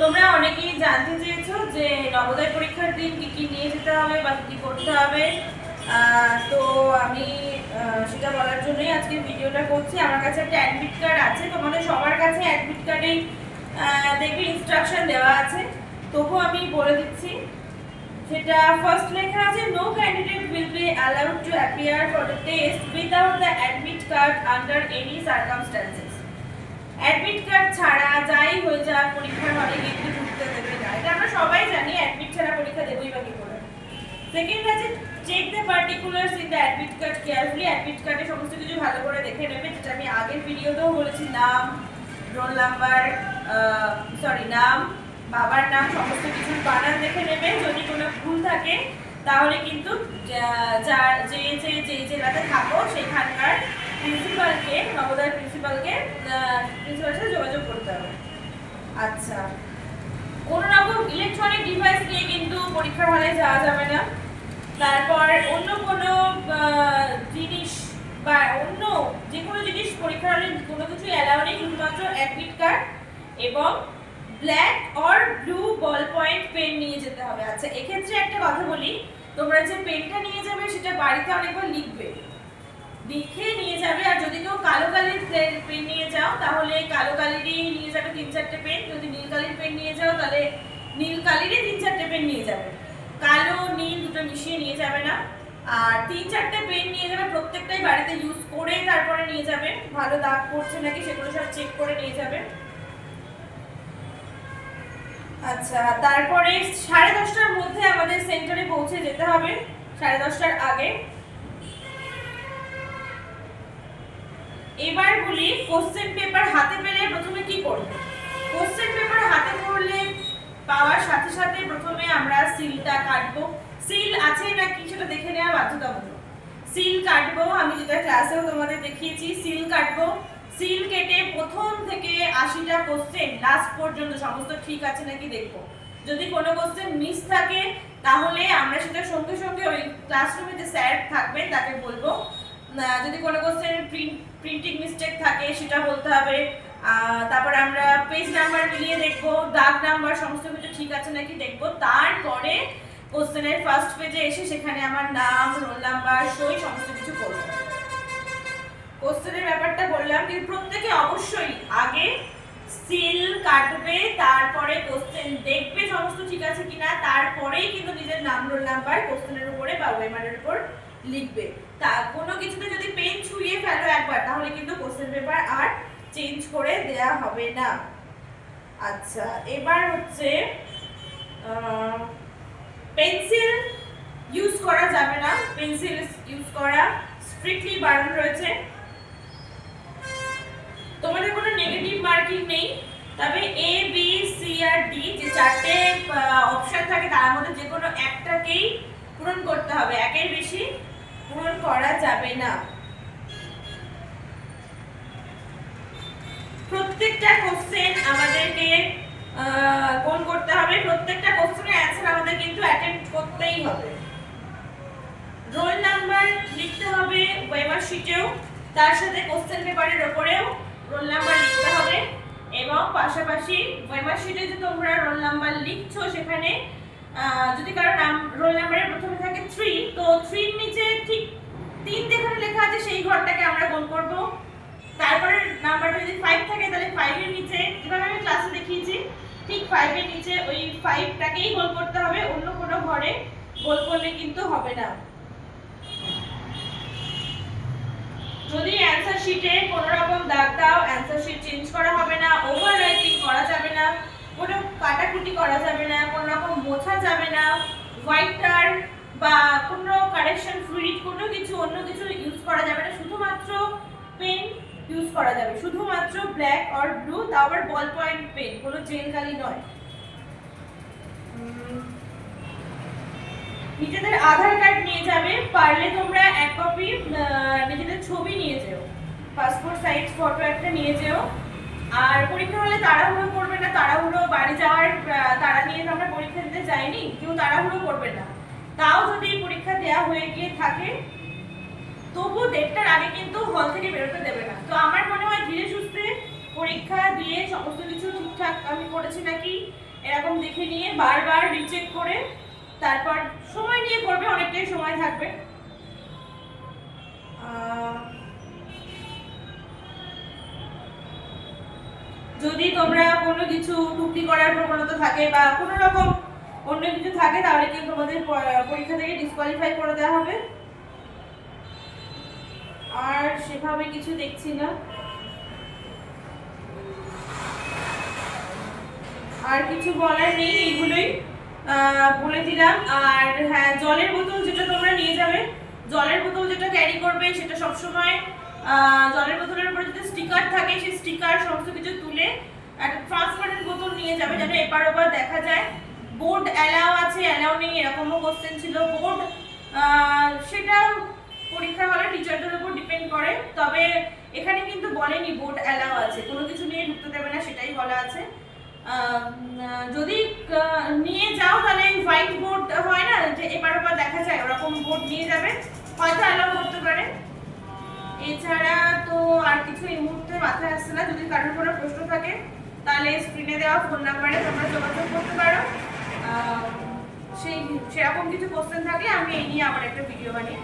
তোমরা অনেকেই জানতে চেয়েছো যে নবোদয় পরীক্ষার দিন কি কি নিয়ে যেতে হবে বা কি করতে হবে। তো আমি সেটা বলার জন্যই আজকে ভিডিওটা করছি। আমার কাছে একটা অ্যাডমিট কার্ড আছে, তোমাদের সবার কাছে অ্যাডমিট কার্ডেই দেখবে ইনস্ট্রাকশন দেওয়া আছে। তবুও আমি বলে দিচ্ছি, সেটা ফার্স্ট লেখা আছে no candidate will be allowed to appear for the test without the admit card under any circumstances admit card ছাড়া যাই হয়ে যাক, পরীক্ষার হলে কিন্তু ঢুকতে দেবে, না। এটা আমরা সবাই জানি অ্যাডমিট ছাড়া পরীক্ষা দেবই বা কি করে। সেকেন্ড আছে check the particulars in the admit card carefully admit কার্ডে সমস্ত কিছু ভালো করে দেখে নেবে, যেটা আমি আগের ভিডিওতেও বলেছি, নাম রোল নাম্বার সরি নাম, বাবার নাম, সমস্ত কিছুর বানান দেখে নেবে। যদি কোনো ভুল থাকে, তাহলে কিন্তু যা- যার যে যে যে জেলাতে থাকো, সেখানকার প্রিন্সিপালকে নবোদয় প্রিন্সিপালকে প্রিন্সিপালের সাথে যোগাযোগ করতে হবে। আচ্ছা। কোনো রকম ইলেকট্রনিক ডিভাইস নিয়ে কিন্তু পরীক্ষার হলে যাওয়া যাবে না। তারপর অন্য কোনো জিনিস বা অন্য যে কোনো জিনিস পরীক্ষার হলে কোনো কিছু অ্যালাউ নেই শুধুমাত্র অ্যাডমিট কার্ড এবং black or blue ball point pen নিয়ে যেতে হবে। আচ্ছা এক্ষেত্রে একটা কথা বলি। তোমরা যে পেনটা নিয়ে যাবে সেটা বাড়িতে অনেকবার লিখবে। লিখে নিয়ে যাবে আর যদি কেউ কালো কালির পেন নিয়ে যাও, তাহলে কালো কালিরই নিয়ে যাবে তিন চারটে পেন যদি নীল কালির পেন নিয়ে যাও, তাহলে নীল কালিরই তিন চারটে পেন নিয়ে যাবে। কালো, নীল দুটো মিশিয়ে নিয়ে যাবে না। আর তিন চারটে পেন নিয়ে যাবে, প্রত্যেকটাই বাড়িতে ইউজ করে তারপরে নিয়ে যাবে। ভালো দাগ পড়ছে নাকি সেগুলো সব চেক করে নিয়ে যাবে। আচ্ছা তারপরে সাড়ে দশটার মধ্যে আমাদের সেন্টারে পৌঁছে যেতে হবে, সাড়ে দশটার আগে। এবার বলি কোশ্চেন পেপার হাতে পেলে প্রথমে কি করবে কোশ্চেন পেপার হাতে পড়লে পাওয়ার সাথে সাথে প্রথমে আমরা সিলটা কাটবো। সিল আছে নাকি সেটা দেখে নেওয়া বাধ্যতামূলক। সিল কাটবো, আমি যেটা ক্লাসেও তোমাদের দেখিয়েছি সিল কাটবো। সিল কেটে প্রথম থেকে আশিটা কোশ্চেন লাস্ট পর্যন্ত সমস্ত ঠিক আছে নাকি দেখব। যদি কোনো কোশ্চেন মিস থাকে, তাহলে আমরা সেটা সঙ্গে সঙ্গে ওই ক্লাসরুমে যে স্যার থাকবেন, তাকে বলব। যদি কোনো কোশ্চেন প্রিন্টিং মিস্টেক থাকে, সেটা বলতে হবে। তারপর আমরা পেজ নাম্বার মিলিয়ে দেখব, দাগ নাম্বার সমস্ত কিছু ঠিক আছে নাকি দেখব। তারপরে কোশ্চেনের ফার্স্ট পেজে এসে সেখানে আমার নাম রোল নাম্বার সই, সমস্ত কিছু করব। কোশ্চেনের ব্যাপারটা বললাম, কিন্তু প্রত্যেকে অবশ্যই আগে সিল কাটবে, তারপরে কোশ্চেন দেখবে সমস্ত ঠিক আছে কিনা, তারপরেই কিন্তু নিজের নাম রোল নাম্বার কোশ্চেনের উপরে বা ওয়েমারের উপর লিখবে। তা কোনো কিছুতে যদি পেন ছুঁয়ে ফেলো একবার, তাহলে কিন্তু কোশ্চেন পেপার আর চেঞ্জ করে দেয়া হবে না। আচ্ছা এবার হচ্ছে পেন্সিল ইউজ করা যাবে না। পেন্সিল ইউজ করা স্ট্রিক্টলি বারণ রয়েছে। তোমাদের কোনো নেগেটিভ মার্কিং নেই। তবে এ বি সি আর ডি যে চারটে অপশন থাকে, তার মধ্যে যে কোনো একটাকেই পূরণ করতে হবে। একের বেশি পূরণ করা যাবে না। প্রত্যেকটা কোশ্চেন আমাদেরকে কোন করতে হবে। প্রত্যেকটা কোশ্চেনের অ্যান্সার আমাদের কিন্তু অ্যাটেম্প করতেই হবে। রোল নাম্বার লিখতে হবে ওয়েমার শিটেও তার সাথে কোশ্চেন পেপারের ওপরেও রোল নাম্বার লিখতে হবে এবং পাশাপাশি ওয়েমার শিটে যে তোমরা রোল নাম্বার লিখছো সেখানে যদি কারও নাম রোল নাম্বারের প্রথমে থাকে থ্রি তো থ্রির নিচে ঠিক তিন যেখানে লেখা আছে, সেই ঘরটাকে আমরা গোল করব। তারপরে নাম্বারটা যদি ফাইভ থাকে, তাহলে ফাইভের নিচে যেভাবে আমি ক্লাসে দেখিয়েছি, ঠিক ফাইভের নিচে ওই ফাইভটাকেই গোল করতে হবে, অন্য কোনো ঘরে গোল করলে কিন্তু হবে না। যদি অ্যান্সার শিটে কোনো রকম দাগ দাও অ্যান্সার শিট চেঞ্জ করা হবে না ওভার রাইটিং করা যাবে না, কোনো কাটাকুটি করা যাবে না মোছা যাবে না। হোয়াইটার বা কোনো কারেকশন ফ্লুইড কোনো কিছু, অন্য কিছু ইউজ করা যাবে না। শুধুমাত্র পেন ইউজ করা যাবে। শুধুমাত্র ব্ল্যাক অর ব্লু তাও আবার বল পয়েন্ট পেন কোনো জেল কালি নয়। নিজেদের আধার কার্ড নিয়ে যাবে। পারলে তোমরা এক কপি নিজেদের ছবি নিয়ে যেও। পাসপোর্ট সাইজ ফটো একটা নিয়ে যেও। আর পরীক্ষা হলে তাড়াহুড়ো করবে না, তাড়াহুড়ো বাড়ি যাওয়ার তাড়া নিয়ে আমরা পরীক্ষা দিতে যাইনি, কেউ তাড়াহুড়ো করবে না। তাও যদি পরীক্ষা দেওয়া হয়ে গিয়ে থাকে, তবু দেড়টার আগে কিন্তু হল থেকে বেরোতে দেবে না। তো আমার মনে হয় ধীরে সুস্থে পরীক্ষা দিয়ে সমস্ত কিছু ঠিকঠাক আমি করেছি নাকি, এরকম দেখে নিয়ে বারবার রিচেক করে তারপর সময় নিয়ে করবে, অনেকটাই সময় থাকবে। যদি তোমরা কোনো কিছু টুকলি করার প্রবণতা থাকে বা কোনো রকম অন্য কিছু থাকে, তাহলে কিন্তু তোমাদের পরীক্ষা থেকে ডিসকোয়ালিফাই করে দেওয়া হবে? আর সেভাবে কিছু দেখছি না। আর কিছু বলার নেই, এইগুলোই বলে দিলাম। আর হ্যাঁ জলের বোতল যেটা তোমরা নিয়ে যাবে, জলের বোতল যেটা ক্যারি করবে, সেটা সবসময় জলের বোতলের উপরে যদি স্টিকার থাকে, সেই স্টিকার সমস্ত কিছু তুলে একটা ট্রান্সপারেন্ট বোতল নিয়ে যাবে যেন এপার ওপার দেখা যায়। বোর্ড অ্যালাও আছে অ্যালাও নেই, এরকমও কোশ্চেন ছিল। বোর্ড সেটা পরীক্ষা হলে টিচারদের উপর ডিপেন্ড করে। তবে এখানে কিন্তু বলেনি বোর্ড অ্যালাও আছে। কোনো কিছু নিয়ে ঢুকতে দেবে না, সেটাই বলা আছে। যদি নিয়ে যাও তাহলে হোয়াইট বোর্ড হয় না, যে এপার ওপার দেখা যায়, ওরকম বোর্ড নিয়ে যাবে। হয়তো অ্যালাউ করতে পারে। এছাড়া তো আর কিছু এই মুহূর্তে মাথায় আসছে না। যদি কারোর কোনো প্রশ্ন থাকে, তাহলে স্ক্রিনে দেওয়া ফোন নাম্বারে তোমরা যোগাযোগ করতে পারো। সেই, সেরকম কিছু কোশ্চেন থাকলে আমি এই নিয়ে আমার একটা ভিডিও বানিয়ে